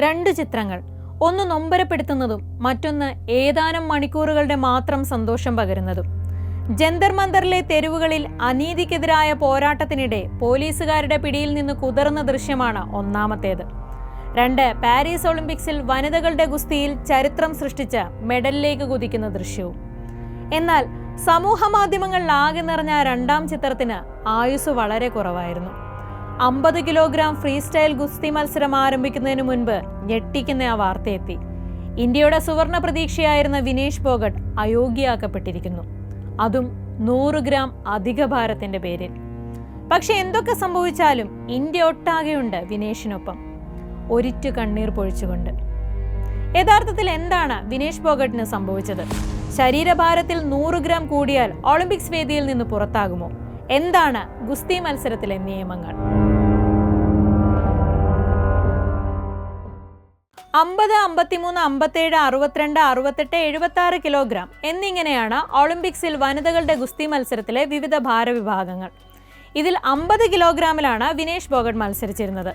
രണ്ട് ചിത്രങ്ങൾ. ഒന്ന് നൊമ്പരപ്പെടുത്തുന്നതും മറ്റൊന്ന് ഏതാനും മണിക്കൂറുകളുടെ മാത്രം സന്തോഷം പകരുന്നതും. ജന്തർ മന്ദറിലെ തെരുവുകളിൽ അനീതിക്കെതിരായ പോരാട്ടത്തിനിടെ പോലീസുകാരുടെ പിടിയിൽ നിന്ന് കുതിർന്ന ദൃശ്യമാണ് ഒന്നാമത്തേത്. രണ്ട് പാരീസ് ഒളിമ്പിക്സിൽ വനിതകളുടെ ഗുസ്തിയിൽ ചരിത്രം സൃഷ്ടിച്ച മെഡലിലേക്ക് കുതിക്കുന്ന ദൃശ്യവും. എന്നാൽ സമൂഹ മാധ്യമങ്ങളിൽ ആകെ നിറഞ്ഞ രണ്ടാം ചിത്രത്തിന് ആയുസ് വളരെ കുറവായിരുന്നു. അമ്പത് കിലോഗ്രാം ഫ്രീ സ്റ്റൈൽ ഗുസ്തി മത്സരം ആരംഭിക്കുന്നതിന് മുൻപ് ഞെട്ടിക്കുന്ന ആ വാർത്തയെത്തി. ഇന്ത്യയുടെ സുവർണ പ്രതീക്ഷയായിരുന്ന വിനേഷ് ഫോഗട്ട് അയോഗ്യയാക്കപ്പെട്ടിരിക്കുന്നു. അതും നൂറ് ഗ്രാം അധിക ഭാരത്തിന്റെ പേരിൽ. പക്ഷെ എന്തൊക്കെ സംഭവിച്ചാലും ഇന്ത്യ ഒട്ടാകെയുണ്ട് വിനേഷിനൊപ്പം. ഒരിറ്റു കണ്ണീർ പൊഴിച്ചുകൊണ്ട്. യഥാർത്ഥത്തിൽ എന്താണ് വിനേഷ് ഫോഗട്ടിന് സംഭവിച്ചത്? ശരീരഭാരത്തിൽ നൂറ് ഗ്രാം കൂടിയാൽ ഒളിമ്പിക്സ് വേദിയിൽ നിന്ന് പുറത്താകുമോ? എന്താണ് ഗുസ്തി മത്സരത്തിലെ നിയമങ്ങൾ? അമ്പത് അമ്പത്തിമൂന്ന് അമ്പത്തേഴ് അറുപത്തിരണ്ട് അറുപത്തെട്ട് എഴുപത്തി ആറ് കിലോഗ്രാം എന്നിങ്ങനെയാണ് ഒളിമ്പിക്സിൽ വനിതകളുടെ ഗുസ്തി മത്സരത്തിലെ വിവിധ ഭാരവിഭാഗങ്ങൾ. ഇതിൽ അമ്പത് കിലോഗ്രാമിലാണ് വിനേഷ് ഫോഗട്ട് മത്സരിച്ചിരുന്നത്.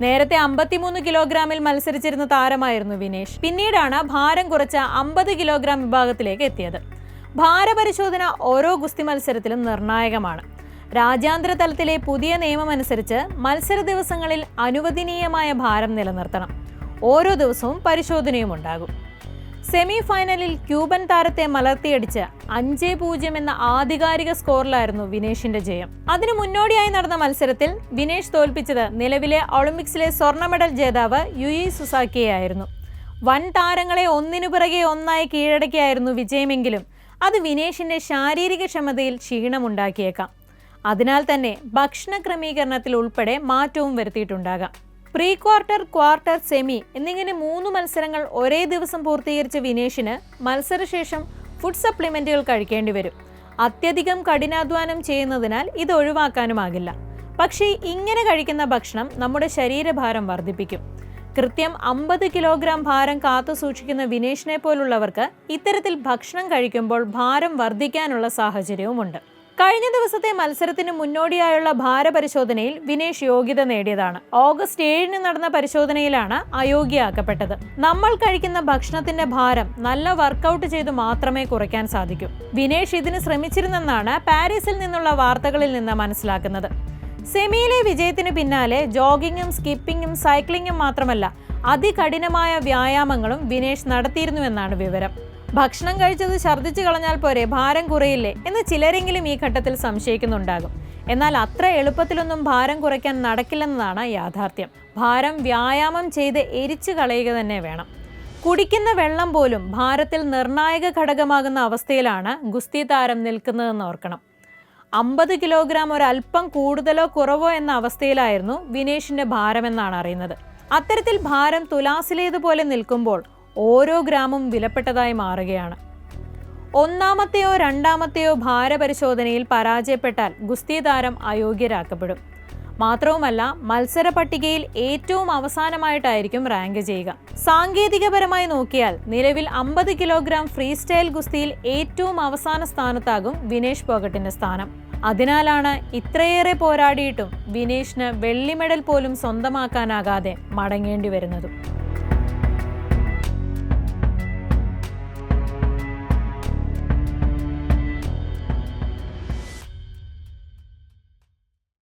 നേരത്തെ അമ്പത്തിമൂന്ന് കിലോഗ്രാമിൽ മത്സരിച്ചിരുന്ന താരമായിരുന്നു വിനേഷ്. പിന്നീടാണ് ഭാരം കുറച്ച അമ്പത് കിലോഗ്രാം വിഭാഗത്തിലേക്ക് എത്തിയത്. ഭാരപരിശോധന ഓരോ ഗുസ്തി മത്സരത്തിലും നിർണായകമാണ്. രാജ്യാന്തര തലത്തിലെ പുതിയ നിയമമനുസരിച്ച് മത്സര ദിവസങ്ങളിൽ അനുവദനീയമായ ഭാരം നിലനിർത്തണം. ഓരോ ദിവസവും പരിശോധനയും ഉണ്ടാകും. സെമി ഫൈനലിൽ ക്യൂബൻ താരത്തെ മലർത്തിയടിച്ച് അഞ്ച് പൂജ്യം എന്ന ആധികാരിക സ്കോറിലായിരുന്നു വിനേഷിന്റെ ജയം. അതിനു മുന്നോടിയായി നടന്ന മത്സരത്തിൽ വിനേഷ് തോൽപ്പിച്ചത് നിലവിലെ ഒളിമ്പിക്സിലെ സ്വർണ മെഡൽ ജേതാവ് യുയി സുസാക്കിയായിരുന്നു. വൻ താരങ്ങളെ ഒന്നിനു പിറകെ ഒന്നായി കീഴടക്കിയായിരുന്നു വിജയമെങ്കിലും അത് വിനേഷിന്റെ ശാരീരിക ക്ഷമതയിൽ ക്ഷീണമുണ്ടാക്കിയേക്കാം. അതിനാൽ തന്നെ ഭക്ഷണ ക്രമീകരണത്തിൽ ഉൾപ്പെടെ മാറ്റവും വരുത്തിയിട്ടുണ്ടാകാം. പ്രീ ക്വാർട്ടർ ക്വാർട്ടർ സെമി എന്നിങ്ങനെ മൂന്ന് മത്സരങ്ങൾ ഒരേ ദിവസം പൂർത്തീകരിച്ച വിനേഷിന് മത്സരശേഷം ഫുഡ് സപ്ലിമെന്റുകൾ കഴിക്കേണ്ടി വരും. അത്യധികം കഠിനാധ്വാനം ചെയ്യുന്നതിനാൽ ഇത് ഒഴിവാക്കാനുമാകില്ല. പക്ഷേ ഇങ്ങനെ കഴിക്കുന്ന ഭക്ഷണം നമ്മുടെ ശരീരഭാരം വർദ്ധിപ്പിക്കും. കൃത്യം അമ്പത് കിലോഗ്രാം ഭാരം കാത്തു സൂക്ഷിക്കുന്ന വിനേഷിനെ പോലുള്ളവർക്ക് ഇത്തരത്തിൽ ഭക്ഷണം കഴിക്കുമ്പോൾ ഭാരം വർദ്ധിക്കാനുള്ള സാഹചര്യവുമുണ്ട്. കഴിഞ്ഞ ദിവസത്തെ മത്സരത്തിന് മുന്നോടിയായുള്ള ഭാരപരിശോധനയിൽ വിനേഷ് യോഗ്യത നേടിയതാണ്. ഓഗസ്റ്റ് ഏഴിന് നടന്ന പരിശോധനയിലാണ് അയോഗ്യയാക്കപ്പെട്ടത്. നമ്മൾ കഴിക്കുന്ന ഭക്ഷണത്തിന്റെ ഭാരം നല്ല വർക്കൗട്ട് ചെയ്ത് മാത്രമേ കുറയ്ക്കാൻ സാധിക്കൂ. വിനേഷ് ഇതിന് ശ്രമിച്ചിരുന്നെന്നാണ് പാരീസിൽ നിന്നുള്ള വാർത്തകളിൽ നിന്ന് മനസ്സിലാക്കുന്നത്. സെമിയിലെ വിജയത്തിന് പിന്നാലെ ജോഗിങ്ങും സ്കിപ്പിങ്ങും സൈക്ലിങ്ങും മാത്രമല്ല അതികഠിനമായ വ്യായാമങ്ങളും വിനേഷ് നടത്തിയിരുന്നുവെന്നാണ് വിവരം. ഭക്ഷണം കഴിച്ചത് ഛർദ്ദിച്ചു കളഞ്ഞാൽ പോരെ ഭാരം കുറയില്ലേ എന്ന് ചിലരെങ്കിലും ഈ ഘട്ടത്തിൽ സംശയിക്കുന്നുണ്ടാകും. എന്നാൽ അത്ര എളുപ്പത്തിലൊന്നും ഭാരം കുറയ്ക്കാൻ നടക്കില്ലെന്നതാണ് യാഥാർത്ഥ്യം. ഭാരം വ്യായാമം ചെയ്ത് എരിച്ചു കളയുക തന്നെ വേണം. കുടിക്കുന്ന വെള്ളം പോലും ഭാരത്തിൽ നിർണായക ഘടകമാകുന്ന അവസ്ഥയിലാണ് ഗുസ്തി താരം നിൽക്കുന്നതെന്ന് ഓർക്കണം. അമ്പത് കിലോഗ്രാം ഒരല്പം കൂടുതലോ കുറവോ എന്ന അവസ്ഥയിലായിരുന്നു വിനേഷിന്റെ ഭാരമെന്നാണ് അറിയുന്നത്. അത്തരത്തിൽ ഭാരം തുലാസിലേതുപോലെ നിൽക്കുമ്പോൾ ഓരോ ഗ്രാമും വിലപ്പെട്ടതായി മാറുകയാണ്. ഒന്നാമത്തെയോ രണ്ടാമത്തെയോ ഭാരപരിശോധനയിൽ പരാജയപ്പെട്ടാൽ ഗുസ്തി താരം അയോഗ്യരാക്കപ്പെടും. മാത്രവുമല്ല മത്സര പട്ടികയിൽ ഏറ്റവും അവസാനമായിട്ടായിരിക്കും റാങ്ക് ചെയ്യുക. സാങ്കേതികപരമായി നോക്കിയാൽ നിലവിൽ അമ്പത് കിലോഗ്രാം ഫ്രീ സ്റ്റൈൽ ഗുസ്തിയിൽ ഏറ്റവും അവസാന സ്ഥാനത്താകും വിനേഷ് പോകട്ടിന്റെ സ്ഥാനം. അതിനാലാണ് ഇത്രയേറെ പോരാടിയിട്ടും വിനേഷിന് വെള്ളി മെഡൽ പോലും സ്വന്തമാക്കാനാകാതെ മടങ്ങേണ്ടി വരുന്നതും.